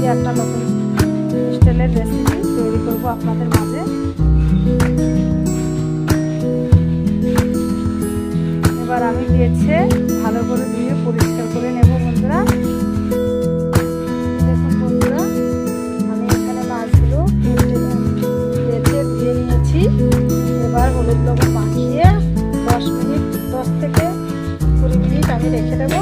দিয়ে একটা নতুন স্টাইলের রেসিপি তৈরি করব আপনাদের মাঝে। এবার আমি দিয়েছে ভালো করে দিয়ে পরিষ্কার করে নেব বন্ধুরা। বন্ধুরা, আমি এখানে মাছগুলো এবার হলুদ মাখিয়ে দশ মিনিট, দশ থেকে কুড়ি মিনিট আমি রেখে দেবো।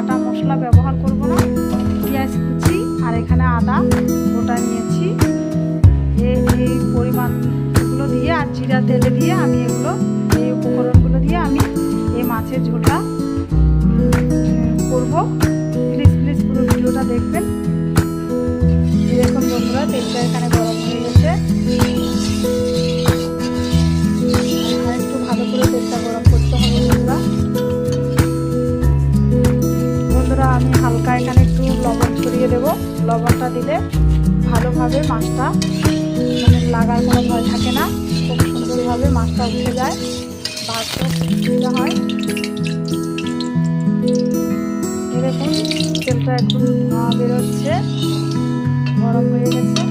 বাটা মশলা ব্যবহার করব না। পেঁয়াজ কুচি আর এখানে আদা গোটা নিয়েছি। এই পরিমাণগুলো দিয়ে আর জিরা তেলে দিয়ে আমি এগুলো, এই উপকরণগুলো দিয়ে আমি এই মাছের ঝোলটা করব। প্লিজ প্লিজ পুরো ভিডিওটা দেখবেন। এরকম বন্ধুরা, তেলটা এখানে গরম লবণটা দিলে ভালোভাবে মাছটা মানে লাগার কোনো ভয় থাকে না। খুব সুন্দরভাবে মাছটা উঠে যায়। ভাতটা সুবিধা হয়। এরকম তেলটা একটু ধোঁয়া বেরোচ্ছে। গরম হয়ে গেছে।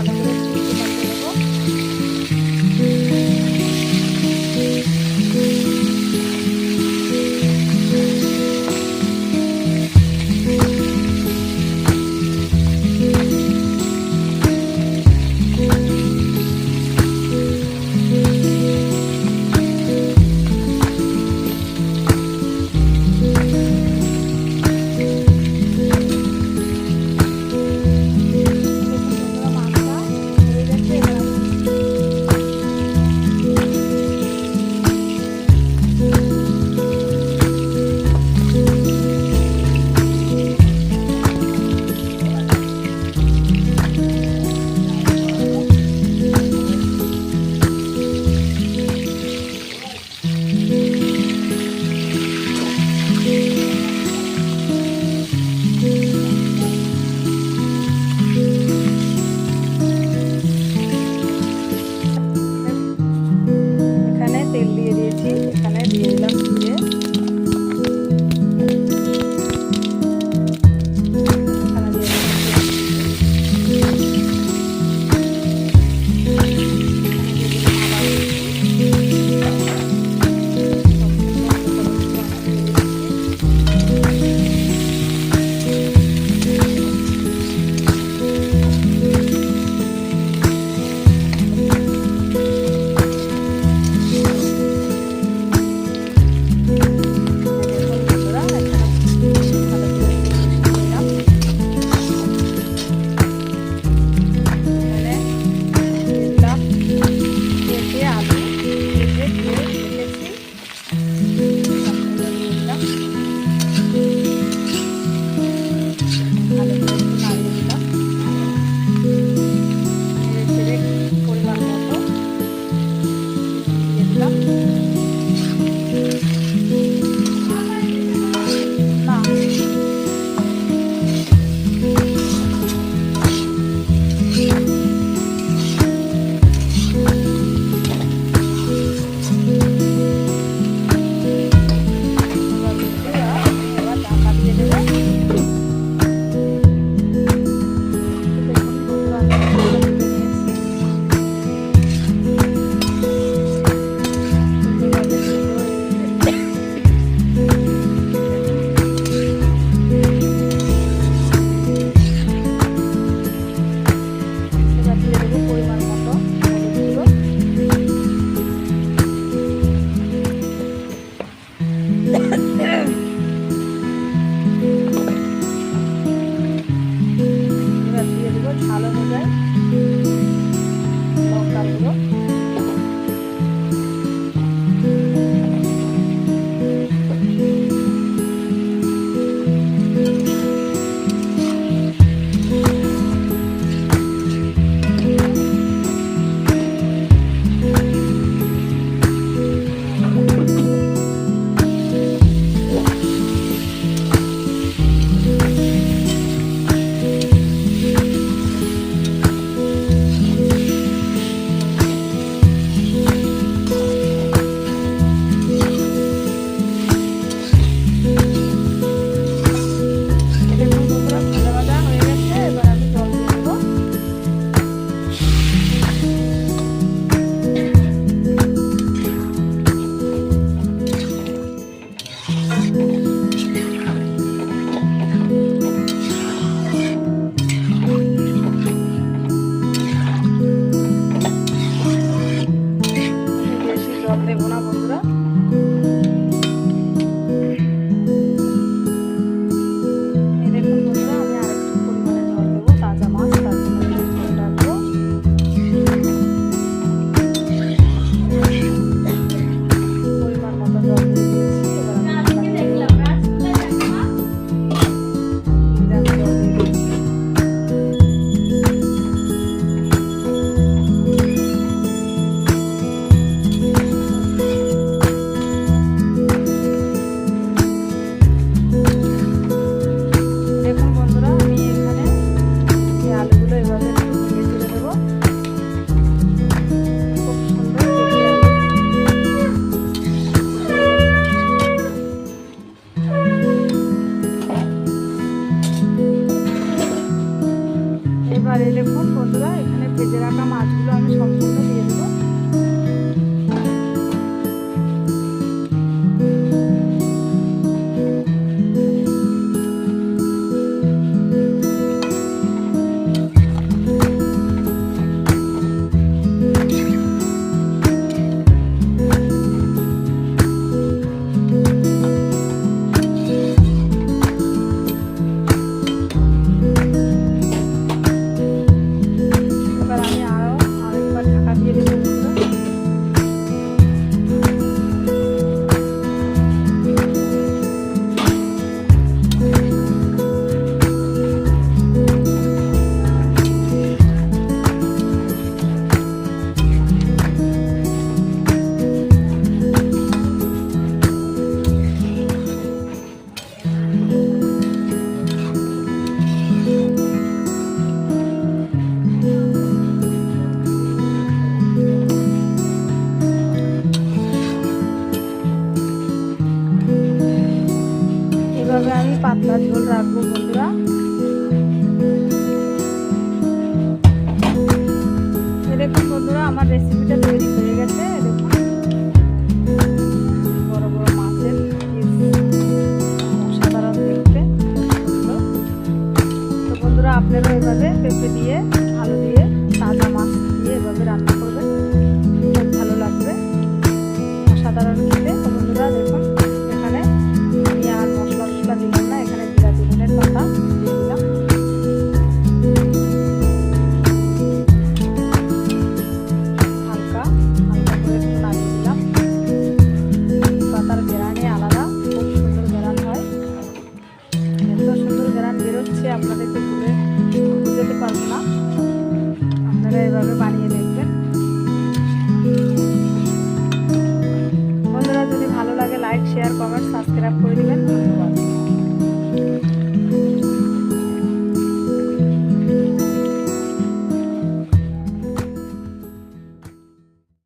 ভালো